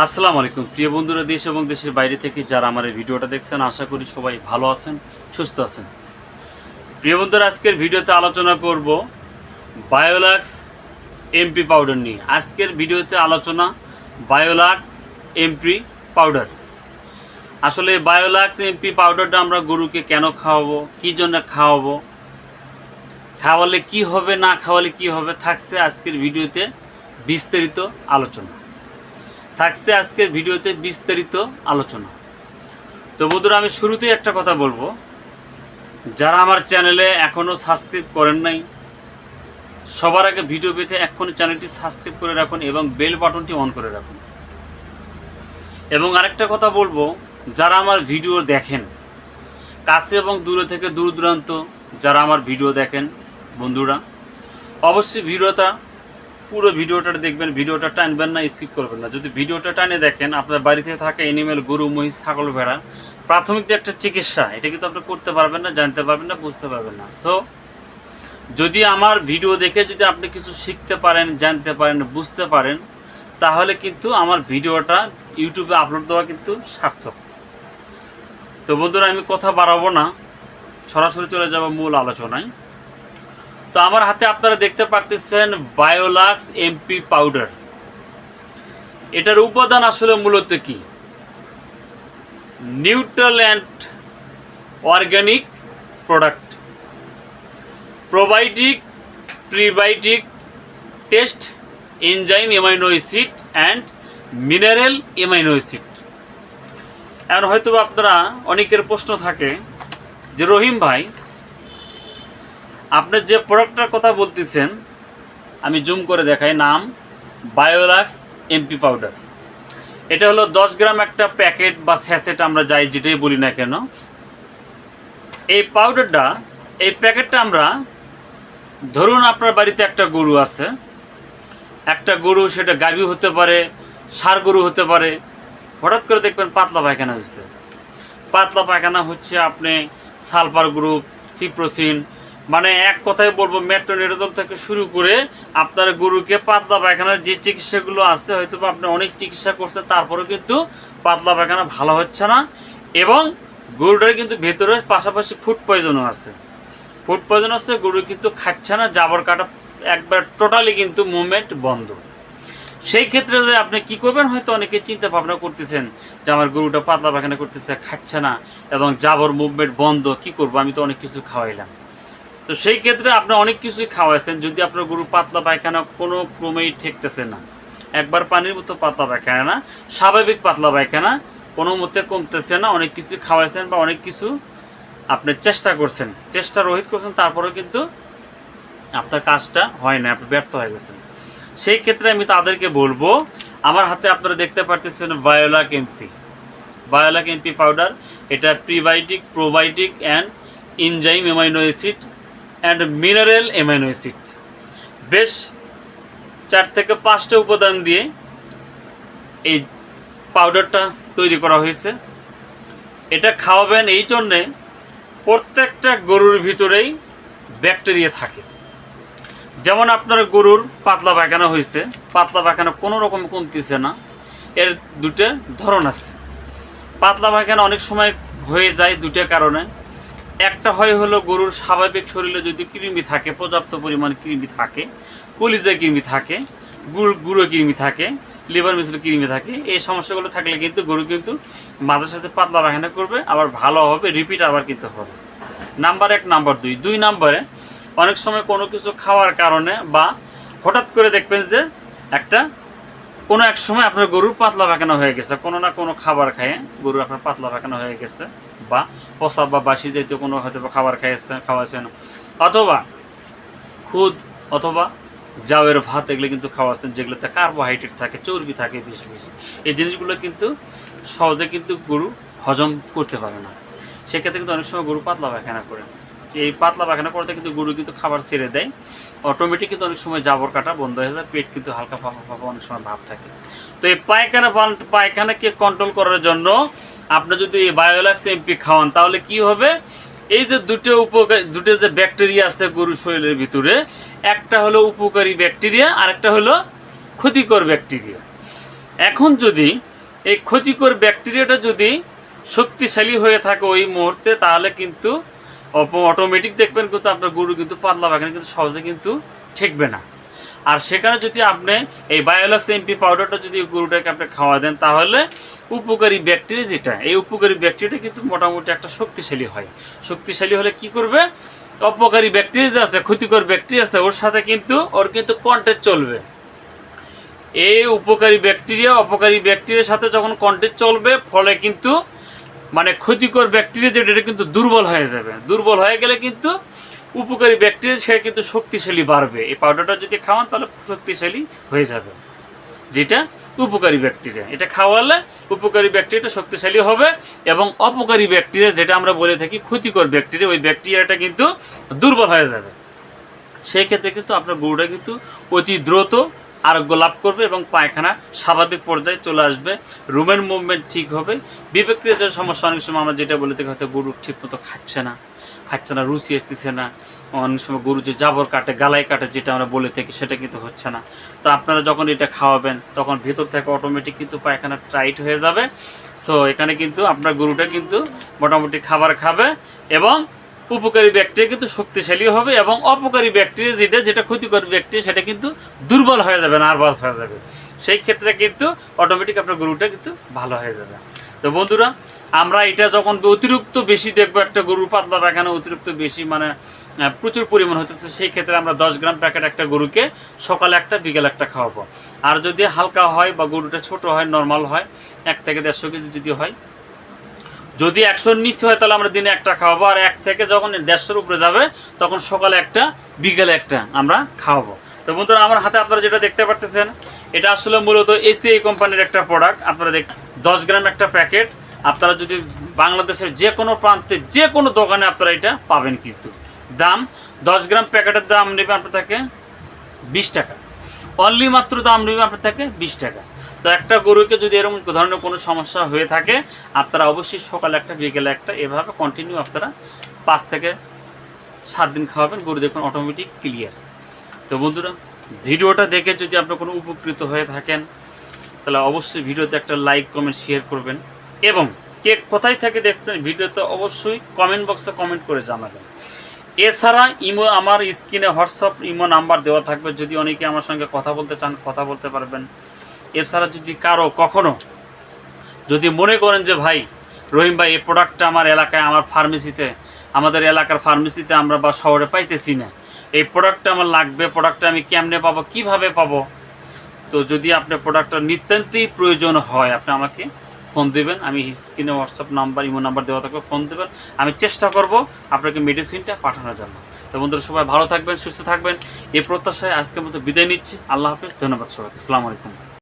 আসসালামু আলাইকুম। প্রিয় বন্ধুরা, দেশ এবং দেশের বাইরে থেকে যারা আমার এই ভিডিওটা দেখছেন, আশা করি সবাই ভালো আছেন, সুস্থ আছেন। প্রিয় বন্ধুরা, আজকের ভিডিওতে আলোচনা করব বায়োলাক্স এমপি পাউডার নিয়ে। আজকের ভিডিওতে আলোচনা বায়োলাক্স এমপি পাউডার। আসলে বায়োলাক্স এমপি পাউডারটা আমরা গরুকে কেন খাওয়াবো, কী জন্য খাওয়াবো, খাওয়ালে কি হবে, না খাওয়ালে কি হবে, থাকছে আজকের ভিডিওতে বিস্তারিত আলোচনা। থাকছে আজকের ভিডিওতে বিস্তারিত আলোচনা। তো বন্ধুরা, আমি শুরুতেই একটা কথা বলব। যারা আমার চ্যানেলে এখনও সাবস্ক্রাইব করেন নাই, সবার আগে ভিডিও পেতে এক্ষুনি চ্যানেলটি সাবস্ক্রাইব করে রাখুন এবং বেল বাটনটি অন করে রাখুন। এবং আরেকটা কথা বলব, যারা আমার ভিডিও দেখেন, কাছে এবং দূরে থেকে দূর দূরান্ত যারা আমার ভিডিও দেখেন, বন্ধুরা, অবশ্যই ভিডিওটা পুরো ভিডিওটা দেখবেন, ভিডিওটা টানবেন না স্কিপ করবেন না। যদি ভিডিওটা টানে দেখেন, আপনার বাড়িতে থাকা এনিমেল গরু, মহিষ, ছাগল, ভেড়া, প্রাথমিক যে একটা চিকিৎসা, এটা কিন্তু আপনি করতে পারবেন না, জানতে পারবেন না, বুঝতে পারবেন না। সো যদি আমার ভিডিও দেখে যদি আপনি কিছু শিখতে পারেন, জানতে পারেন, বুঝতে পারেন, তাহলে কিন্তু আমার ভিডিওটা ইউটিউবে আপলোড দেওয়া কিন্তু সার্থক। তো বন্ধুরা, আমি কথা বাড়াবো না। সরাসরি চলে যাব মূল আলোচনায়। তো আমার হাতে আপনারা দেখতে পারতেছেন বায়োলাক্স এমপি পাউডার এটার উপাদান আসলে মূলত কি? Neutral and organic product. Probiotic, prebiotic, test enzyme amino and mineral amino acid. এখন হয়তো আপনারা অনেকের প্রশ্ন থাকে যে রহিম ভাই আপনি যে প্রোডাক্টটার কথা বলতেছেন, আমি জুম করে দেখাই, নাম বায়োলাক্স এমপি পাউডার এটা হলো দশ গ্রাম একটা প্যাকেট বা স্যাসেট আমরা যাই যেটাই বলি না কেন। এই পাউডারটা এই প্যাকেটটা আমরা, ধরুন আপনার বাড়িতে একটা গরু আছে, একটা গরু সেটা গাভী হতে পারে, সার গরু হতে পারে, হঠাৎ করে দেখবেন পাতলা পায়খানা হচ্ছে পাতলা পায়খানা হচ্ছে আপনি সালফার গ্রুপ, সিপ্রোসিন মানে এক কথায় বলব মেট্রো মেট্রোনিরোদল থেকে শুরু করে আপনার গরুকে পাতলা পায়খানার যে চিকিৎসাগুলো আছে হয়তো আপনি অনেক চিকিৎসা করছেন, তারপরেও কিন্তু পাতলা পায়খানা ভালো হচ্ছে না। এবং গরুটার কিন্তু ভেতরে পাশাপাশি ফুড পয়জনও আছে। ফুড পয়জন আছে, গরু কিন্তু খাচ্ছে না, জাবর কাটা একবার টোটালি কিন্তু মুভমেন্ট বন্ধ। সেই ক্ষেত্রে যে আপনি কি করবেন, হয়তো অনেকে চিন্তা ভাবনা করতেছেন যে আমার গরুটা পাতলা পায়খানা করতেছে, খাচ্ছে না, এবং জাবর মুভমেন্ট বন্ধ, কি করব? আমি তো অনেক কিছু খাওয়াইলাম। তো সেই ক্ষেত্রে আপনি অনেক কিছুই খাওয়াইছেন, যদি আপনার গরু পাতলা পায়খানা কোনো ক্রমেই ঠেকতেছে না। একবার পানির মতো পাতলা পায়খানা না, স্বাভাবিক পাতলা পায়খানা, কোনো মতে কমতেছে না, অনেক কিছু খাওয়াইছেন বা অনেক কিছু আপনি চেষ্টা করছেন। চেষ্টা রোহিত করছেন তারপরেও কিন্তু আপনার কাজটা হয় না আপনি ব্যর্থ হয়ে গেছেন। সেই ক্ষেত্রে আমি তাদেরকে বলব, আমার হাতে আপনারা দেখতে পারতেছেন Biolac MP Biolac MP powder এটা prebiotic probiotic and enzyme amino acid and mineral amino acid বেশ চার থেকে পাঁচটা উপাদান দিয়ে এই পাউডারটা তৈরি করা হয়েছে। এটা খাওয়াবেন এই জন্যে প্রত্যেকটা গরুর ভিতরেই ব্যাকটেরিয়া থাকে। যেমন আপনার গরুর পাতলা পায়খানা হয়েছে, পাতলা পায়খানা কোনো রকম কমতেছে না, এর দুটো ধরন আছে। পাতলা পায়খানা অনেক সময় হয়ে যায় দুটো কারণে। একটা হয় হলো গরুর স্বাভাবিক শরীরে যদি কৃমি থাকে, পর্যাপ্ত পরিমাণ কৃমি থাকে কলিজা কৃমি থাকে, গুড়, গুঁড়ো কৃমি থাকে, লিভার মিশ্র কৃমি থাকে, এই সমস্যাগুলো থাকলে কিন্তু গরু কিন্তু মাঝে সাথে পাতলা পায়খানা করবে, আবার ভালো হবে রিপিট আবার কিন্তু হবে। নাম্বার এক, নাম্বার দুই। দুই নাম্বারে অনেক সময় কোনো কিছু খাওয়ার কারণে বা হঠাৎ করে দেখবেন যে একটা কোনো এক সময় আপনার গরুর পাতলা পায়খানা হয়ে গেছে, কোনো না কোনো খাবার খায় গরু আপনার পাতলা পায়খানা হয়ে গেছে বা পচা বা বাসি জাতীয় কোনো হয়তো খাবার খাইয়েছে খাওয়াছেন অথবা খুদ অথবা জাওয়ের ভাত এগুলো কিন্তু খাওয়াচ্ছেন যেগুলোতে কার্বোহাইড্রেট থাকে, চর্বি থাকে বেশি বেশি। এই জিনিসগুলো কিন্তু সহজে কিন্তু গরু হজম করতে পারে না। সেক্ষেত্রে কিন্তু অনেক সময় গরু পাতলা পায়খানা করে। এই পাতলা পায়খানা করতে কিন্তু গরু কিন্তু খাবার ছেড়ে দেয়। অটোমেটিক কিন্তু অনেক সময় জাবর কাটা বন্ধ হয়ে যায়, পেট কিন্তু হালকা ফাঁপা ফাঁপা অনেক সময় ভাব থাকে। তো এই পায়খানা পায়খানাকে কন্ট্রোল করার জন্য আপনি যদি এই বায়োলাক্স এমপি খাওয়ান, তাহলে কি হবে? এই যে দুটো উপকার, দুটো যে ব্যাকটেরিয়া আছে গরুর শরীরের ভিতরে, একটা হলো উপকারী ব্যাকটেরিয়া আর একটা হলো ক্ষতিকর ব্যাকটেরিয়া এখন যদি এই ক্ষতিকর ব্যাকটেরিয়াটা যদি শক্তিশালী হয়ে থাকে ওই মুহূর্তে, তাহলে কিন্তু অটোমেটিক দেখবেন কিন্তু আপনার গরু কিন্তু পাতলা বাগানে কিন্তু সহজে কিন্তু ঠেকবে না। আর সেখানে যদি আপনি এই বায়োলক্স এমপি পাউডারটা যদি গরুটাকে আপনি খাওয়া দেন, তাহলে উপকারী ব্যাকটেরিয়া যেটা, এই উপকারী ব্যাকটেরিয়াটা কিন্তু মোটামুটি একটা শক্তিশালী হয়। শক্তিশালী হলে কি করবে? অপকারী ব্যাকটেরিয়া যে আছে, ক্ষতিকর ব্যাকটেরিয়া আছে, ওর সাথে কিন্তু, ওর কিন্তু কন্ট্যাক্ট চলবে। এই উপকারী ব্যাকটেরিয়া অপকারী ব্যাকটেরিয়ার সাথে যখন কন্ট্যাক্ট চলবে, ফলে কিন্তু মানে ক্ষতিকর ব্যাকটেরিয়া যেটা, এটা কিন্তু দুর্বল হয়ে যাবে। দুর্বল হয়ে গেলে কিন্তু উপকারী ব্যাকটেরিয়া, সে কিন্তু শক্তিশালী বাড়বে। এই পাউডারটা যদি খাওয়ান, তাহলে শক্তিশালী হয়ে যাবে। যেটা উপকারী ব্যাকটেরিয়া। এটা খাওয়ালে উপকারী ব্যাকটেরিয়াটা শক্তিশালী হবে এবং অপকারী ব্যাকটেরিয়া, যেটা আমরা বলে থাকি ক্ষতিকর ব্যাকটেরিয়া, ওই ব্যাকটেরিয়াটা কিন্তু দুর্বল হয়ে যাবে। সেই ক্ষেত্রে কিন্তু আপনার গরুটা কিন্তু অতি দ্রুত আরোগ্য লাভ করবে এবং পায়খানা স্বাভাবিক পর্যায়ে চলে আসবে। রুমের মুভমেন্ট ঠিক হবে। বিবেক্রিয়া যে সমস্যা অনেক সময় আমরা যেটা বলে থাকি, হয়তো গরু ঠিক মতো খাচ্ছে না। খাচ্ছে না, রুচি আসতেছে না। অনেক সময় গরু যে জাবর কাটে, গালাই কাটে, যেটা আমরা বলে থাকি, সেটা কিন্তু হচ্ছে না। তো আপনারা যখন এটা খাওয়াবেন, তখন ভেতর থেকে অটোমেটিক কিন্তু পায়খানা টাইট হয়ে যাবে। সো এখানে কিন্তু আপনার গরুটা কিন্তু মোটামুটি খাবার খাবে এবং উপকারী ব্যাকটেরিয়া কিন্তু শক্তিশালী হবে এবং অপকারী ব্যাকটেরিয়া যেটা যেটা ক্ষতিকর ব্যাকটেরিয়া, সেটা কিন্তু দুর্বল হয়ে যাবে নার্ভাস হয়ে যাবে। সেই ক্ষেত্রে কিন্তু অটোমেটিক আপনার গরুটা কিন্তু ভালো হয়ে যাবে। তো বন্ধুরা আমরা এটা যখন অতিরিক্ত বেশি দেখব একটা গরুর পাতলা পায়খানা অতিরিক্ত বেশি মানে প্রচুর পরিমাণ হতেছে সেই ক্ষেত্রে আমরা দশ গ্রাম প্যাকেট একটা গরুকে সকালে একটা, বিকেল একটা খাওয়াবো। আর যদি হালকা হয় বা গরুটা ছোট হয় নর্মাল হয়, এক থেকে দেড়শো কেজি যদি হয়, যদি একশোর নিচে হয়, তাহলে আমরা দিনে একটা খাওয়াবো। আর এক থেকে যখন দেড়শোর উপরে যাবে, তখন সকালে একটা, বিকেলে একটা আমরা খাওয়াবো। তো বন্ধুরা, আমার হাতে আপনারা যেটা দেখতে পারতেছেন, এটা আসলে মূলত এসিআই কোম্পানির একটা প্রোডাক্ট আপনারা দেখ দশ গ্রাম একটা প্যাকেট আপনারা যদি বাংলাদেশের যে কোনো প্রান্তে যে কোনো দোকানে আপনারা এটা পাবেন কিন্তু। দাম, দশ গ্রাম প্যাকেটের দাম নেবে আপনার থেকে বিশ টাকা। অনলি মাত্র দাম নেবে আপনার থেকে বিশ টাকা। তো একটা গরুকে যদি এরকম ধরনের কোনো সমস্যা হয়ে থাকে, আপনারা অবশ্যই সকালে একটা, বিকেলে একটা, এভাবে কন্টিনিউ আপনারা পাঁচ থেকে সাত দিন খাওয়াবেন। গরু দেখবেন অটোমেটিক ক্লিয়ার তো বন্ধুরা, ভিডিওটা দেখে যদি আপনার কোনো উপকৃত হয়ে থাকেন, তাহলে অবশ্যই ভিডিওতে একটা লাইক কমেন্ট শেয়ার করবেন। এবং কে কোথায় থেকে দেখছেন ভিডিওতে অবশ্যই কমেন্ট বক্সে কমেন্ট করে জানাবেন। এছাড়া ইমো, আমার স্ক্রিনে হোয়াটসঅ্যাপ ইমো নাম্বার দেওয়া থাকবে। যদি অনেকে আমার সঙ্গে কথা বলতে চান, কথা বলতে পারবেন। এছাড়া যদি কারও কখনো যদি মনে করেন যে, ভাই, রহিম ভাই, এই প্রোডাক্টটা আমার এলাকায়, আমার ফার্মেসিতে আমাদের এলাকার ফার্মেসিতে আমরা বা শহরে পাইতেছি না। এই প্রোডাক্টটা আমার লাগবে প্রোডাক্টটা আমি কেমনে পাবো, কীভাবে পাবো? তো যদি আপনার প্রোডাক্টটা নিতান্তই প্রয়োজন হয়, আপনি আমাকে ফোন দেবেন, আমি স্ক্রিনে হোয়াটসঅ্যাপ নাম্বার, ইমো নাম্বার দেওয়া থাকবে, ফোন দেবেন। আমি চেষ্টা করব আপনাকে মেডিসিনটা পাঠানোর জন্য। তো বন্ধুরা, সবাই ভালো থাকবেন, সুস্থ থাকবেন। এই প্রত্যাশায় আজকের মতো বিদায় নিচ্ছি। আল্লাহ হাফিজ, ধন্যবাদ সবাইকে। আসসালামু আলাইকুম।